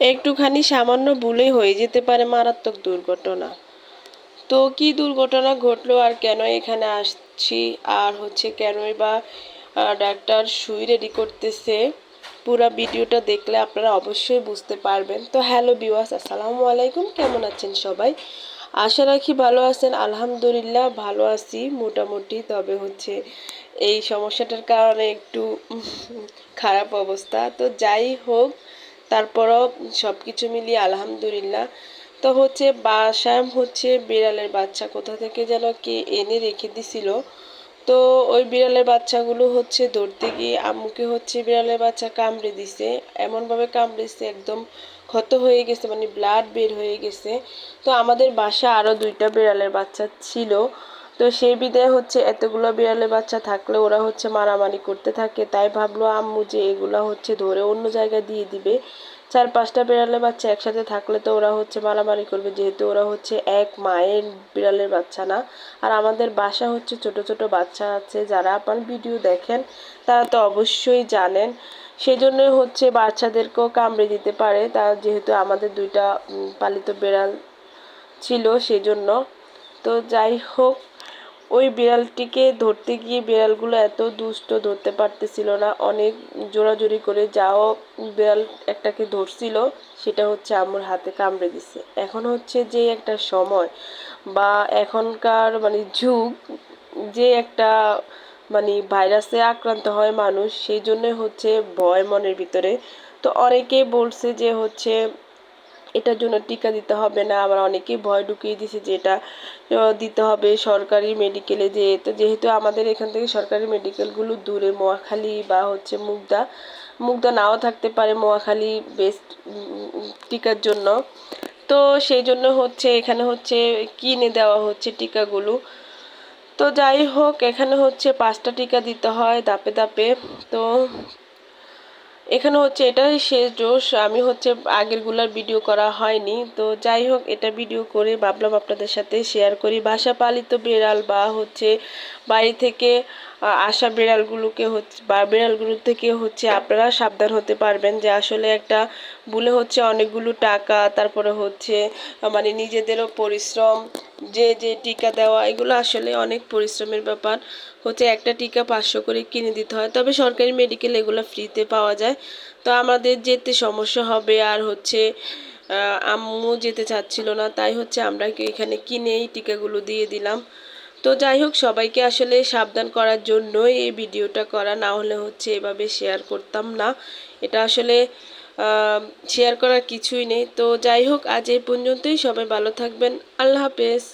একটুখানি সামান্য ভুলেই হয়ে যেতে পারে মারাত্মক দুর্ঘটনা। তো কি দুর্ঘটনা ঘটলো আর কেন এখানে আসছি? আর হচ্ছে কেনই বা ডাক্তার সুই রেডি করতেছে? পুরো ভিডিওটা দেখলে আপনারা অবশ্যই বুঝতে পারবেন। তো হ্যালো বিওয়াস আসসালামু আলাইকুম। কেমন আছেন সবাই? আশা রাখি ভালো আছেন। আলহামদুলিল্লাহ ভালো আছি মোটামুটি। তবে হচ্ছে এই সমস্যাটার কারণে একটু খারাপ অবস্থা। তো যাই হোক তারপরও সব কিছু মিলিয়ে আলহামদুলিল্লাহ। তো হচ্ছে বাসায় হচ্ছে বিড়ালের বাচ্চা, কোথা থেকে যেন কে এনে রেখে দিছিল। তো ওই বিড়ালের বাচ্চাগুলো হচ্ছে ধরতে গিয়ে আম্মুকে হচ্ছে বিড়ালের বাচ্চা কামড়ে দিছে। এমনভাবে কামড়েছে, একদম ক্ষত হয়ে গেছে মানে ব্লাড বের হয়ে গেছে। তো আমাদের বাসা আরও দুইটা বিড়ালের বাচ্চা ছিল। তো সেই বিদায় হচ্ছে এতগুলো বিড়ালের বাচ্চা থাকলে ওরা হচ্ছে মারামারি করতে থাকে। তাই ভাবলো আম্মু যে এগুলো হচ্ছে ধরে অন্য জায়গায় দিয়ে দিবে। চার পাঁচটা বিড়ালের বাচ্চা একসাথে থাকলে তো ওরা হচ্ছে মারামারি করবে। যেহেতু ওরা হচ্ছে এক মায়ের বিড়ালের বাচ্চা না। আর আমাদের বাসা হচ্ছে ছোট ছোট বাচ্চা আছে যারা আপনার ভিডিও দেখেন, তারা তো অবশ্যই জানেন। সেজন্য হচ্ছে বাচ্চাদেরকেও কামড়ে দিতে পারে। তা যেহেতু আমাদের দুইটা পালিত বিড়াল ছিল সেজন্য। তো যাই হোক ওই বিড়ালটিকে ধরতে গিয়ে বিড়ালগুলো এত দুষ্ট ধরতে পারতেছিল না, অনেক জোরাজুরি করে যাও বিড়াল একটাকে ধরছিল, সেটা হচ্ছে আমার হাতে কামড়ে দিছে। এখন হচ্ছে যে একটা সময় বা এখনকার মানে যুগ, যে একটা মানে ভাইরাসে আক্রান্ত হয় মানুষ, সেই জন্যই হচ্ছে ভয় মনের ভিতরে। তো অনেকেই বলছে যে হচ্ছে এটার জন্য টিকা দিতে হবে না। আবার অনেকেই ভয় ঢুকিয়ে দিছে যে এটা দিতে হবে সরকারি মেডিকেলে যে তো যেহেতু আমাদের এখান থেকে সরকারি মেডিকেলগুলো দূরে মোয়াখালী বা হচ্ছে মুগদা মুগদা নাও থাকতে পারে মোয়াখালী বেস্ট টিকার জন্য। তো সেই জন্য হচ্ছে, এখানে হচ্ছে কিনে দেওয়া হচ্ছে টিকাগুলো। তো যাই হোক, এখানে হচ্ছে পাঁচটা টিকা দিতে হয় দাপে দাপে তো এখানে হচ্ছে এটাই শেষ ডোজ আমি হচ্ছে আগেরগুলার ভিডিও করা হয়নি। তো যাই হোক, এটা ভিডিও করে ভাবলাম আপনাদের সাথে শেয়ার করি। বাসা পালিত বেড়াল বা হচ্ছে বাড়ি থেকে আসা বিড়ালগুলোকে হচ্ছে বা বিড়ালগুলো থেকে হচ্ছে আপনারা সাবধান হতে পারবেন যে আসলে একটা ভুলে হচ্ছে অনেকগুলো টাকা, তারপরে হচ্ছে মানে নিজেদেরও পরিশ্রম, যে যে টিকা দেওয়া, এগুলো আসলে অনেক পরিশ্রমের ব্যাপার। হচ্ছে একটা টিকা পাঁচশো করে কিনে দিতে হয়, তবে সরকারি মেডিকেল এগুলো ফ্রিতে পাওয়া যায়। তো আমাদের যেতে সমস্যা হবে আর হচ্ছে আম্মু যেতে চাচ্ছিল না, তাই হচ্ছে আমরা এখানে কিনেই টিকাগুলো দিয়ে দিলাম। তো যাই হোক সবাইকে আসলে সাবধান করার জন্যই এই ভিডিওটা করা। না হলে হচ্ছে এভাবে শেয়ার করতাম না। এটা আসলে শেয়ার করার কিছুই নেই। তো যাই হোক আজ এই পর্যন্তই। সবাই ভালো থাকবেন। আল্লাহ হাফেজ।